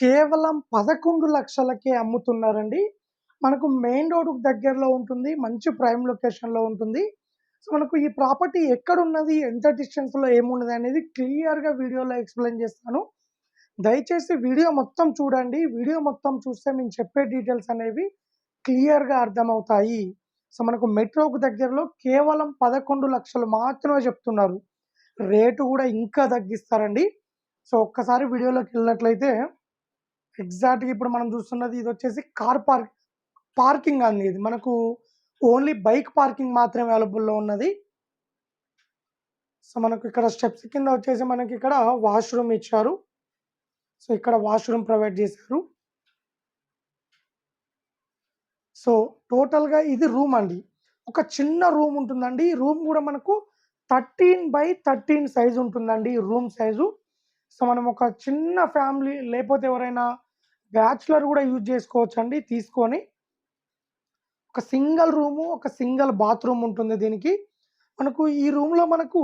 కేవలం పదకొండు లక్షలకే అమ్ముతున్నారండి. మనకు మెయిన్ రోడ్డుకు దగ్గరలో ఉంటుంది మంచి ప్రైమ్ లొకేషన్లో ఉంటుంది. సో మనకు ఈ ప్రాపర్టీ ఎక్కడున్నది ఎంత డిస్టెన్స్లో ఏమున్నది అనేది క్లియర్గా వీడియోలో ఎక్స్ప్లెయిన్ చేస్తాను. దయచేసి వీడియో మొత్తం చూడండి. వీడియో మొత్తం చూస్తే మేము చెప్పే డీటెయిల్స్ అనేవి క్లియర్గా అర్థమవుతాయి. సో మనకు మెట్రోకు దగ్గరలో కేవలం పదకొండు లక్షలు మాత్రమే చెప్తున్నారు. రేటు కూడా ఇంకా తగ్గిస్తారండి. సో ఒక్కసారి వీడియోలోకి వెళ్ళినట్లయితే ఎగ్జాక్ట్గా ఇప్పుడు మనం చూస్తున్నది ఇది వచ్చేసి కార్ పార్క్ పార్కింగ్ అంది ఇది. మనకు ఓన్లీ బైక్ పార్కింగ్ మాత్రమే అవైలబుల్లో ఉన్నది. సో మనకు ఇక్కడ స్టెప్స్ కింద వచ్చేసి మనకి ఇక్కడ వాష్రూమ్ ఇచ్చారు. సో ఇక్కడ వాష్రూమ్ ప్రొవైడ్ చేశారు. సో టోటల్గా ఇది రూమ్ అండి. ఒక చిన్న రూమ్ ఉంటుందండి. ఈ రూమ్ కూడా మనకు థర్టీన్ బై థర్టీన్ సైజు ఉంటుందండి రూమ్ సైజు. సో మనం ఒక చిన్న ఫ్యామిలీ లేకపోతే ఎవరైనా బ్యాచులర్ కూడా యూజ్ చేసుకోవచ్చు అండి తీసుకొని ఒక సింగిల్ రూము ఒక సింగిల్ బాత్రూమ్ ఉంటుంది దీనికి. మనకు ఈ రూమ్లో మనకు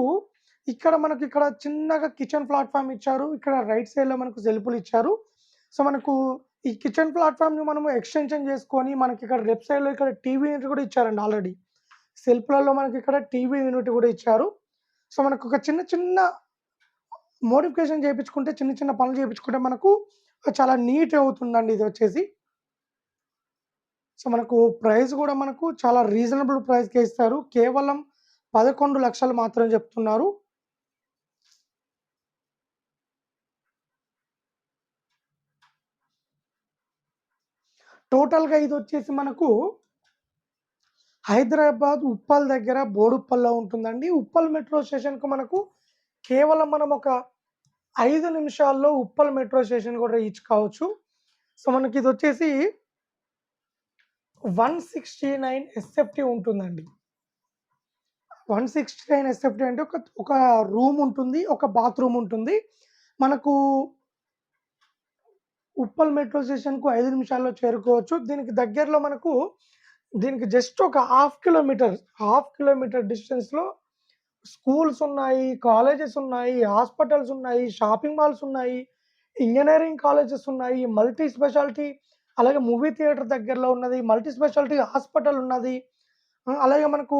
ఇక్కడ మనకు ఇక్కడ చిన్నగా కిచెన్ ప్లాట్ఫామ్ ఇచ్చారు. ఇక్కడ రైట్ సైడ్లో మనకు సెల్ఫ్లు ఇచ్చారు. సో మనకు ఈ కిచెన్ ప్లాట్ఫామ్ని మనము ఎక్స్టెన్షన్ చేసుకొని మనకి ఇక్కడ లెఫ్ట్ సైడ్లో ఇక్కడ టీవీ యూనిట్ కూడా ఇచ్చారండి ఆల్రెడీ. సెల్ఫ్లలో మనకి ఇక్కడ టీవీ యూనిట్ కూడా ఇచ్చారు. సో మనకు ఒక చిన్న చిన్న మోడిఫికేషన్ చేయించుకుంటే చిన్న చిన్న పనులు చేయించుకుంటే మనకు చాలా నీట్ అవుతుందండి ఇది వచ్చేసి. సో మనకు ప్రైస్ కూడా మనకు చాలా రీజనబుల్ ప్రైస్కే ఇస్తారు. కేవలం పదకొండు లక్షలు మాత్రమే చెప్తున్నారు. టోటల్గా ఇది వచ్చేసి మనకు హైదరాబాద్ ఉప్పల్ దగ్గర బోడుప్పల్లో ఉంటుందండి. ఉప్పల్ మెట్రో స్టేషన్కు మనకు కేవలం మనం ఒక ఐదు నిమిషాల్లో ఉప్పల్ మెట్రో స్టేషన్ కూడా రీచ్ కావచ్చు. సో మనకి ఇది వచ్చేసి వన్ సిక్స్టీ నైన్ ఎస్ఎఫ్టీ ఉంటుందండి. వన్ సిక్స్టీ నైన్ ఎస్ఎఫ్టీ అంటే ఒక ఒక రూమ్ ఉంటుంది ఒక బాత్రూమ్ ఉంటుంది. మనకు ఉప్పల్ మెట్రో స్టేషన్కు ఐదు నిమిషాల్లో చేరుకోవచ్చు. దీనికి దగ్గరలో మనకు దీనికి జస్ట్ ఒక హాఫ్ కిలోమీటర్ హాఫ్ కిలోమీటర్ డిస్టెన్స్లో స్కూల్స్ ఉన్నాయి కాలేజెస్ ఉన్నాయి హాస్పిటల్స్ ఉన్నాయి షాపింగ్ మాల్స్ ఉన్నాయి ఇంజనీరింగ్ కాలేజెస్ ఉన్నాయి మల్టీ స్పెషాలిటీ అలాగే మూవీ థియేటర్ దగ్గరలో ఉన్నది మల్టీ స్పెషాలిటీ హాస్పిటల్ ఉన్నది అలాగే మనకు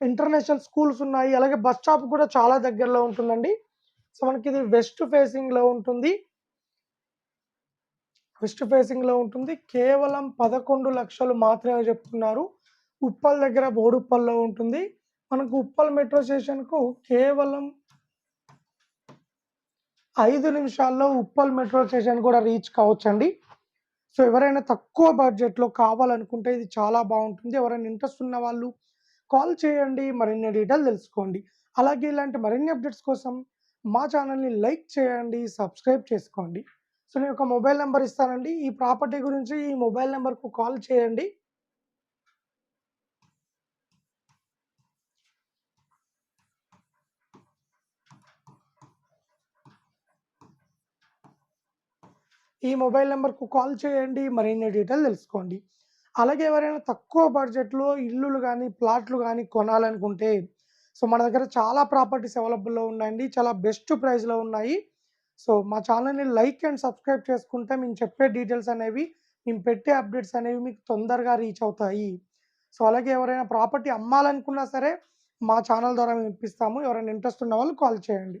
ఇంటర్నేషనల్ స్కూల్స్ ఉన్నాయి అలాగే బస్ స్టాప్ కూడా చాలా దగ్గరలో ఉంటుందండి. సో మనకి ఇది వెస్ట్ ఫేసింగ్లో ఉంటుంది. వెస్ట్ ఫేసింగ్లో ఉంటుంది. కేవలం పదకొండు లక్షలు మాత్రమే చెప్తున్నారు. ఉప్పల్ దగ్గర బోడుప్పల్లో ఉంటుంది. మనకు ఉప్పల్ మెట్రో స్టేషన్కు కేవలం ఐదు నిమిషాల్లో ఉప్పల్ మెట్రో స్టేషన్ కూడా రీచ్ కావచ్చండి. సో ఎవరైనా తక్కువ బడ్జెట్లో కావాలనుకుంటే ఇది చాలా బాగుంటుంది. ఎవరైనా ఇంట్రెస్ట్ ఉన్న వాళ్ళు కాల్ చేయండి మరిన్ని డీటెయిల్ తెలుసుకోండి. అలాగే ఇలాంటి మరిన్ని అప్డేట్స్ కోసం మా ఛానల్ని లైక్ చేయండి సబ్స్క్రైబ్ చేసుకోండి. సో నేను ఒక మొబైల్ నెంబర్ ఇస్తానండి. ఈ ప్రాపర్టీ గురించి ఈ మొబైల్ నెంబర్కు కాల్ చేయండి. ఈ మొబైల్ నెంబర్కు కాల్ చేయండి మరిన్ని డీటెయిల్ తెలుసుకోండి. అలాగే ఎవరైనా తక్కువ బడ్జెట్లో ఇల్లులు కానీ ప్లాట్లు కానీ కొనాలనుకుంటే సో మన దగ్గర చాలా ప్రాపర్టీస్ అవైలబుల్లో ఉన్నాయండి. చాలా బెస్ట్ ప్రైస్లో ఉన్నాయి. సో మా ఛానల్ని లైక్ అండ్ సబ్స్క్రైబ్ చేసుకుంటే మేము చెప్పే డీటెయిల్స్ అనేవి మేము పెట్టే అప్డేట్స్ అనేవి మీకు తొందరగా రీచ్ అవుతాయి. సో అలాగే ఎవరైనా ప్రాపర్టీ అమ్మాలనుకున్నా సరే మా ఛానల్ ద్వారా మేము ఇప్పిస్తాము. ఎవరైనా ఇంట్రెస్ట్ ఉన్న వాళ్ళు కాల్ చేయండి.